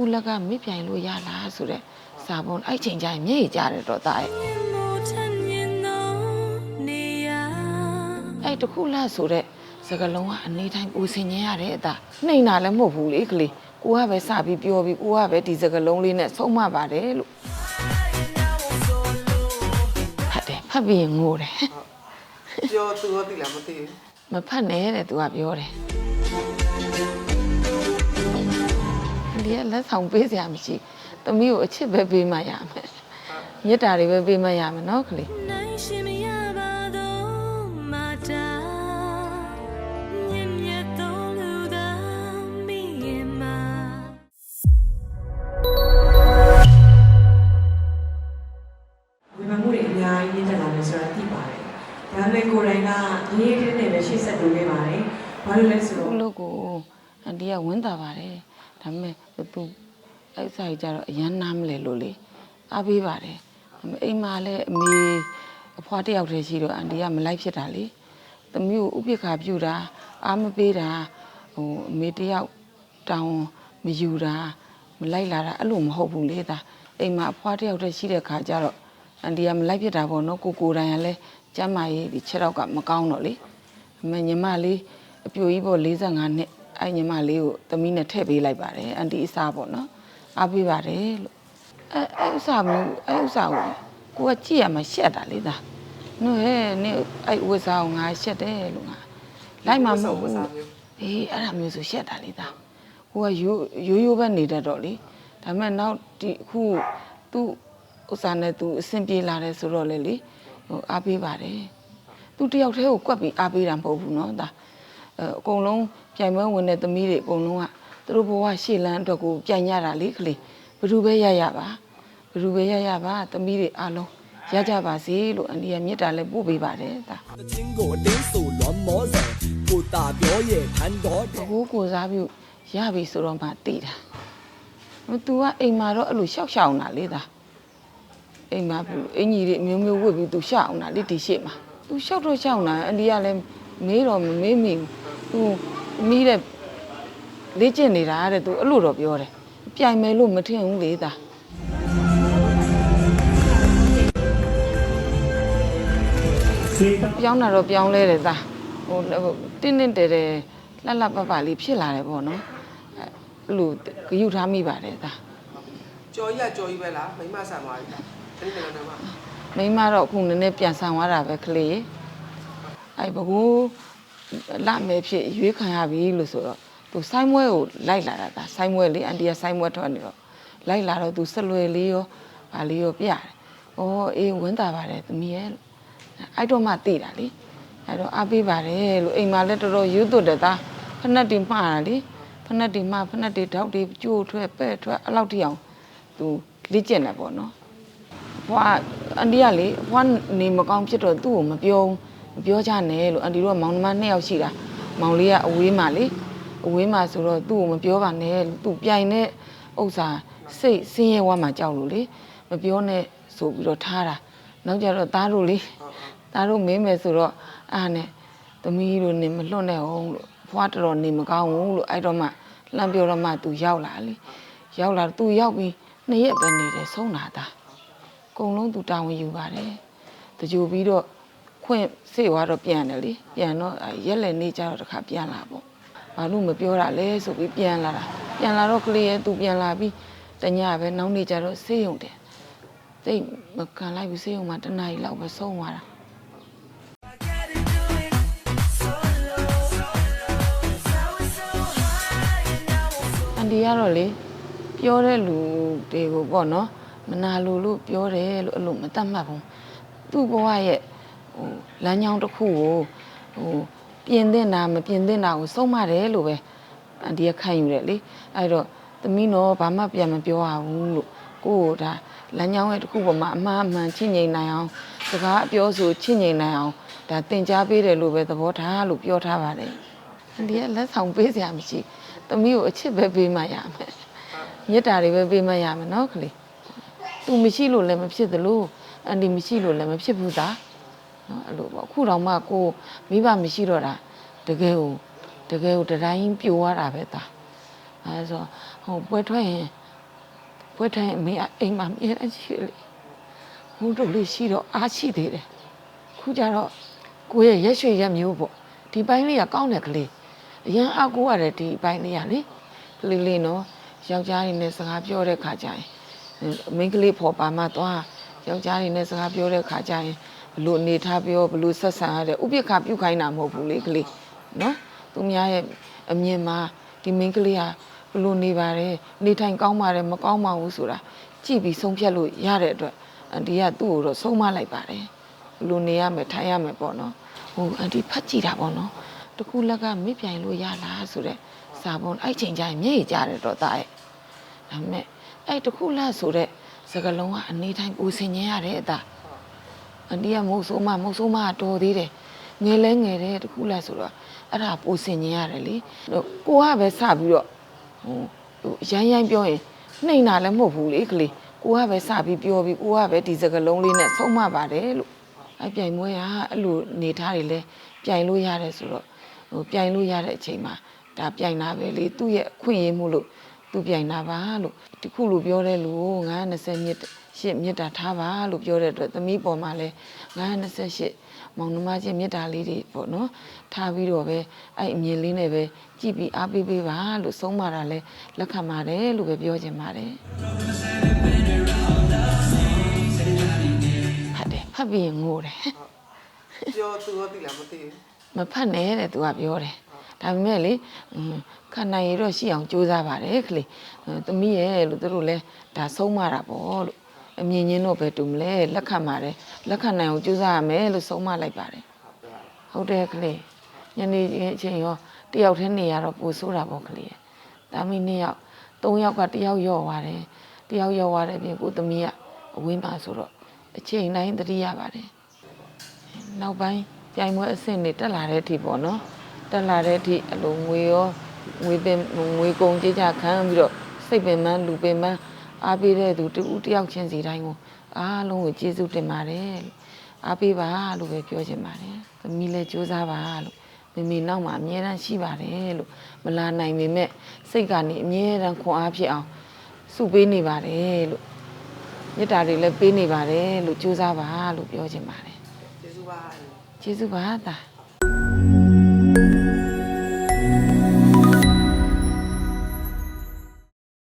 ခုလက်ကမစ်ပြိုင်လို့ရလားဆိုတဲ့စာပုံအဲ့ချိန်ကျရင်မျက်ရည်ကျတယ်တော့သားရဲ့အဲ့တခုလက်ဆိုတဲ့စကလုံးကအနေတိုင်းပူစင်ញင်ရတယ်အသားနှိမ်တာလည်းမဟုတ်ဘူးလေကလေးကိုကပဲစပြီးပြောပြီးကိုကပဲဒီစကလုံးလေးနဲ့ဆုံးမပါတယ်လို့ဖတ်တယ်ဖတ်ပြီးရင်ငိုတယ်ပြောသူရောသိလားမသိဘူးမဖတ်နဲ့တဲ့သူကပြောတယ် ဒီကလက်ဆောင်ပေးစရာမရှိသမီးကိုအချစ်ပဲပေးမှရမယ်မေတ္တာတွေပဲပေးမှရမယ်နော်ကလေးဝေဖန်မှုတွေအများကြီးမြင့်တက်လာတယ်ဆိုတာသိပါတယ်။ဒါပေမဲ့ကိုယ်တိုင်ကရေးရေးနဲ့ပဲရှေ့ဆက်လုပ်ခဲ့ပါတယ်။ဘာလို့လဲဆိုသူ့တော့လို့ကိုအန်တီကဝင်းတာပါတယ် ဒါပေမဲ့သူအဲ့ဆိုင်ကြတော့အရန်နားမလဲလို့လေအားပေးပါတယ်ဒါပေမဲ့အိမ်မှာလည်းအမေအဖွားတစ်ယောက်တည်းရှိတော့အန်တီကမလိုက်ဖြစ်တာလေသမီးကိုဥပိ္ပခာပြုတာအားမပေးတာဟိုအမေတစ်ယောက်တောင်းမယူတာမလိုက်လာတာအဲ့လိုမဟုတ်ဘူးလေဒါအိမ်မှာအဖွားတစ်ယောက်တည်းရှိတဲ့ခါကျတော့အန်တီကမလိုက်ဖြစ်တာပေါ့နော်ကိုကိုယ်တိုင်ကလည်းကျမ်းမာရေးဒီခြေတော့ကမကောင်းတော့လေအမေညီမလေးအပြိုကြီးပေါ့45နှစ် အဲ့ညီမလေးကိုသမီးနဲ့ထည့်ပေးလိုက်ပါတယ်အန်တီအစားပေါ့နော်အားပေးပါတယ်လို့အဲ့အဲ့ဥစားမျိုးအဲ့ဥစားကိုကိုကကြည့်ရမှရှက်တာလေသားနော်ဟဲ့နင်အဲ့ဝက်စားကိုငါရှက်တယ်လို့ငါလိုက်မှမဟုတ်ဘူးအေးအဲ့ဒါမျိုးဆိုရှက်တာလေသားကိုကရိုးရိုးပဲနေတတ်တော့လေဒါပေမဲ့နောက်ဒီအခုသူ့ဥစားနဲ့သူအဆင်ပြေလာတယ်ဆိုတော့လေလေဟိုအားပေးပါတယ်သူတယောက်တည်းကိုကွက်ပြီးအားပေးတာမဟုတ်ဘူးနော်သား အကုန်လုံးပြိုင်ပွဲဝင်တဲ့သမီးတွေအကုန်လုံးကသူတို့ဘဝရှေ့လန်းအတွက်ကိုပြိုင်ရတာလေကလေးဘ누구ပဲရရပါဘ누구ပဲရရပါသမီးတွေအားလုံးရကြပါစေလို့အန်ဒီရမြစ်တာလည်းပို့ပေးပါတယ်ဒါချင်းကိုအတင်းဆိုလွန်မောစံကိုတာပြောရဲ့ဖန်တော်တကူကိုစားပြုရပြီဆိုတော့မှတည်တာမသူကအိမ်မှာတော့အဲ့လိုရှောက်ရှောင်တာလေဒါအိမ်မှာဘူးအင်ကြီးတွေအမျိုးမျိုးဝတ်ပြီးသူရှောက်အောင်တာလေဒီရှေ့မှာသူရှောက်တော့ရှောက်တာအန်ဒီကလည်းမေးတော့မေးမိဘူး ဘူး तू မီးတဲ့လေ့ကျင့်နေတာတဲ့ तू အဲ့လိုတော့ပြောတယ်ပြိုင်မယ်လို့မထင်ဘူးလေဒါပြောင်းတာတော့ပြောင်းလဲတယ်သားဟိုဟိုတင်းတင်းတဲတဲလှလှပပလေးဖြစ်လာတယ်ပေါ့နော်အဲ့လိုဂရုထားမိပါတယ်သားကြော်ကြီးကကြော်ကြီးပဲလားမိမဆန်သွားပြီတတိယလည်းတော့မှမိန်းမတော့အခုနည်းနည်းပြန်ဆန်သွားတာပဲကလေးအဲ့ဘကူ လမယ်ဖြစ်ရွေးခံရပြီလို့ဆိုတော့သူဆိုင်းမွဲကိုလိုက်လာတာဒါဆိုင်းမွဲလေးအန်တီကဆိုင်းမွဲထွက်နေတော့လိုက်လာတော့သူဆက်လွယ်လေးရောဗာလေးရောပြတယ်။အော်အေးဝင်းတာပါတယ်သမီးရဲ့လို့အဲ့တော့မှသိတာလေ။အဲ့တော့အားပေးပါတယ်လို့အိမ်မှာလည်းတော်တော်ယူသွတ်တယ်သားဖက်နှက်တီမှားတာလေဖက်နှက်တီမှားဖက်နှက်တီတောက်တီကြိုးထွက်ပဲ့ထွက်အဲ့လောက်ထိအောင်သူလေ့ကျင့်တယ်ပေါ့နော်ဘွားအန်တီကလေဘွားနေမကောင်းဖြစ်တော့သူ့ကိုမပြောဘူး မပြောချနဲ့လို့အန်တီတို့ကမောင်နှမနှစ်ယောက်ရှိတာမောင်လေးကအဝေးမှာလေအဝေးမှာဆိုတော့သူ့ကိုမပြောပါနဲ့လို့သူပြိုင်တဲ့ဥစ္စာစိတ်ဆင်းရဲဝါမှာကြောက်လို့လေမပြောနဲ့ဆိုပြီးတော့ထားတာနောက်ကြတော့သားတို့လေသားတို့မင်းမယ်ဆိုတော့အားနဲ့သမီးတို့နေမလွတ်နဲ့အောင်လို့ဘွားတော်တော်နေမကောင်းဘူးလို့အဲ့တော့မှလှမ်းပြောတော့မှသူရောက်လာလေရောက်လာသူရောက်ပြီးနှစ်ရက်ပဲနေတယ်ဆုံးတာသားအကုန်လုံးသူတာဝန်ယူပါတယ်တကြိုပြီးတော့ ခွင့်စေသွားတော့ပြန်တယ်လေပြန်တော့အဲရက်လက်နေကြတော့တခါပြန်လာပေါ့ဘာလို့မပြောတာလဲဆိုပြီးပြန်လာတာပြန်လာတော့ကလေးရဲ့သူပြန်လာပြီးတညပဲနောက်နေကြတော့ဆေးရုံတယ်တိတ်မကန်လိုက်ဘူးဆေးရုံမှာတစ်နာရီလောက်ပဲဆုံးသွားတာအန်ဒီကတော့လေပြောတဲ့လူတွေကိုပေါ့နော်မနာလိုလို့ပြောတယ်လို့အဲ့လိုမတတ်မှတ်ဘူးသူ့ဘဝရဲ့ ဟိုလမ်းကြောင်းတစ်ခုကိုဟိုပြင်သင့်တာမပြင်သင့်တာကိုစုံမတယ်လို့ပဲအန်ဒီကခံယူတယ်လေအဲ့တော့သမီးတော့ဘာမှပြန်မပြောရဘူးလို့ကိုယ့်ကိုဒါလမ်းကြောင်းရဲ့တစ်ခုပေါ်မှာအမှားအမှန်ချင့်ငိမ်နိုင်အောင်စကားအပြောဆိုချင့်ငိမ်နိုင်အောင်ဒါသင်ကြားပေးတယ်လို့ပဲသဘောထားလို့ပြောထားပါတယ်အန်ဒီကလက်ဆောင်ပေးစရာမရှိသမီးကိုအချစ်ပဲပေးမှရမယ်မေတ္တာတွေပဲပေးမှရမယ်နော်ခလေး तू မရှိလို့လည်းမဖြစ်သလိုအန်ဒီမရှိလို့လည်းမဖြစ်ဘူးသား နော်အဲ့လိုပေါ့အခုတော့မှကိုမိဘမရှိတော့တာတကယ်ကိုတကယ်ကိုတတိုင်းပြိုသွားတာပဲသားအဲဆိုဟိုပွဲထွက်ရင်ပွဲထိုင်အမေကအိမ်မှာအမြဲတမ်းရှိလေဟိုတို့လေးရှိတော့အားရှိသေးတယ်ခုကျတော့ကိုယ့်ရဲ့ရက်ရွှေရက်မျိုးပေါ့ဒီပိုင်းလေးကကောင်းတယ်ကလေးအရင်အကူရတယ်ဒီပိုင်းလေးကလေကလေးလေးနော်ယောက်ျားတွေနဲ့စကားပြောတဲ့ခါကျရင်မိန်းကလေးဖော်ပါမှသွားယောက်ျားတွေနဲ့စကားပြောတဲ့ခါကျရင် ဘလို့အနေထားပြောဘလို့ဆက်ဆံရတဲ့ဥပိ္ပခပြုခိုင်းတာမဟုတ်ဘူးလေကလေးနော်သူများရဲ့အမြင်မှာဒီမိန်းကလေးဟာဘလို့နေပါတယ်နေထိုင်ကောင်းပါတယ်မကောင်းပါဘူးဆိုတာကြည့်ပြီးဆုံးဖြတ်လို့ရတဲ့အတွက်အန်တီကသူ့ကိုတော့ဆုံးမလိုက်ပါတယ်ဘလို့နေရမယ်ထိုင်ရမယ်ပေါ့နော်ဟိုအန်တီဖတ်ကြည့်တာပေါ့နော်တကူလက်ကမေ့ပြိုင်လို့ရလားဆိုတဲ့စာပုံအဲ့ချိန်ကျရင်မျက်ရည်ကျတယ်တော့တာရဲ့ဒါပေမဲ့အဲ့တခုလားဆိုတဲ့စကလုံးကအနေတိုင်းပူဆင်ញင်ရတဲ့အတာ အန်တီကမဟုတ်ဆိုးမမဟုတ်ဆိုးမကတော်သေးတယ်ငယ်လဲငယ်တယ်တခုလားဆိုတော့အဲ့ဒါပူဆင်ញင်ရတယ်လေဟိုကိုကပဲစပြီးတော့ဟိုဟိုရိုင်းရိုင်းပြောရင်နှိမ်တာလည်းမဟုတ်ဘူးလေကလေးကိုကပဲစပြီးပြောပြီးကိုကပဲဒီစကလုံးလေးနဲ့ဆုံးမပါတယ်လို့အဲ့ပြိုင်မွဲကအဲ့လိုနေထားတယ်လေပြိုင်လို့ရတယ်ဆိုတော့ဟိုပြိုင်လို့ရတဲ့အချိန်မှာဒါပြိုင်တာပဲလေသူ့ရဲ့အခွင့်အရေးမှုလို့သူပြိုင်တာပါလို့ တခုလိုပြောတဲ့လူကို920မြစ်ရှစ်မြစ်တာထားပါလို့ပြောတဲ့အတွက်သမီးပေါ်မှာလဲ928မောင်နှမချင်းမြစ်တာလေးတွေပေါ့နော်ထားပြီးတော့ပဲအဲ့အမြင်လေးနဲ့ပဲကြည့်ပြီးအားပေးပေးပါလို့ဆုံးမတာလဲလက်ခံပါတယ်လို့ပဲပြောချင်ပါတယ်ဖတ်တယ်ဖတ်ပြီးရင်ငိုတယ်ပြောသူရောသိလားမသိဘူးမဖတ်နဲ့တဲ့သူကပြောတယ် ဒါပေမဲ့လေဟွန်းခန္ဓာရည်တော့ရှိအောင်ကြိုးစားပါတယ်ခလေးဟွန်းသမီးရဲ့လို့သူတို့လဲဒါဆုံးမတာပေါ့လို့အမြင်ချင်းတော့ပဲတူမလဲလက်ခံပါတယ်လက်ခံနိုင်အောင်ကြိုးစားရမယ်လို့ဆုံးမလိုက်ပါတယ်ဟုတ်တယ်ခလေးညနေအချိန်ရောတယောက်တည်းနေရတော့ပိုဆိုးတာပေါ့ခလေးဒါမီနှစ်ယောက်သုံးယောက်ကတယောက်ယော့သွားတယ်တယောက်ယော့သွားတယ်ပြင်ကိုသမီးကအဝင်းပါဆိုတော့အချိန်တိုင်းတတိရပါတယ်နောက်ပိုင်းပြိုင်ပွဲအဆင့်တွေတက်လာတဲ့အထိပေါ့နော် တက်လာတဲ့အထိအလိုငွေရောငွေပင်ငွေကုန်ကြေးကြခံပြီးတော့စိတ်ပင်ပန်းလူပင်ပန်းအားပေးတဲ့သူတူတယောက်ချင်းစီတိုင်းကိုအားလုံးကိုကျေးဇူးတင်ပါတယ်လို့အားပေးပါလို့ပဲပြောချင်ပါတယ်သမီးလည်းကြိုးစားပါလို့မိမိနောက်မှာအမြဲတမ်းရှိပါတယ်လို့မလာနိုင်ပေမဲ့စိတ်ကနေအမြဲတမ်းခွန်အားဖြစ်အောင်စုပေးနေပါတယ်လို့မေတ္တာတွေလည်းပေးနေပါတယ်လို့ကြိုးစားပါလို့ပြောချင်ပါတယ်ကျေးဇူးပါကျေးဇူးပါသား